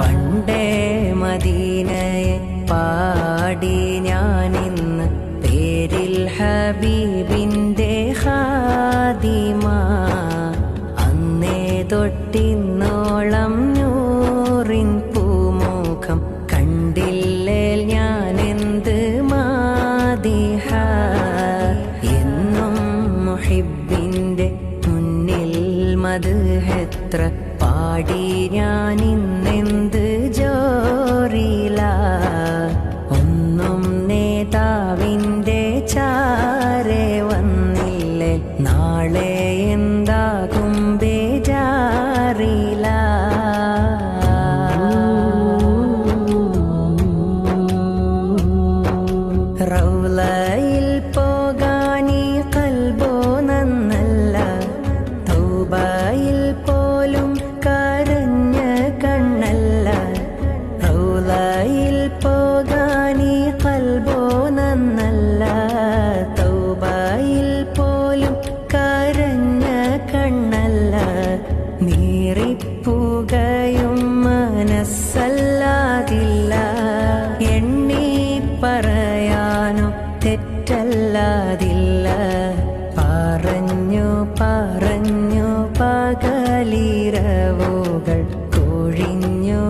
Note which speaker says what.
Speaker 1: പണ്ടേ മദീനയെ പാടി ഞാനിന്ന് പേരിൽ ഹബീബിന്റെ ഹാദിമ അന്നേ തൊട്ടിന്നോളം നൂറിൻ പൂമുഖം കണ്ടില്ലേ ഞാൻ എന്ത് മാതിഹ എന്നും മുഹിബിന്റെ മുന്നിൽ മധുഹെത്ര പാടി ഞാൻ ഇന്നെന്ത് ജോറില? ഒന്നും നേതാവിന്റെ ചാരെ വന്നില്ലേ? നാളെ എന്താകും ബേജാറില? റൗലയിൽ നീറിപ്പുകയും മനസ്സല്ലാതില്ല. എണ്ണി പറയാനോ തെറ്റല്ലാതില്ല. പറഞ്ഞു പറഞ്ഞു പകലിരവുകൾ കൊഴിഞ്ഞു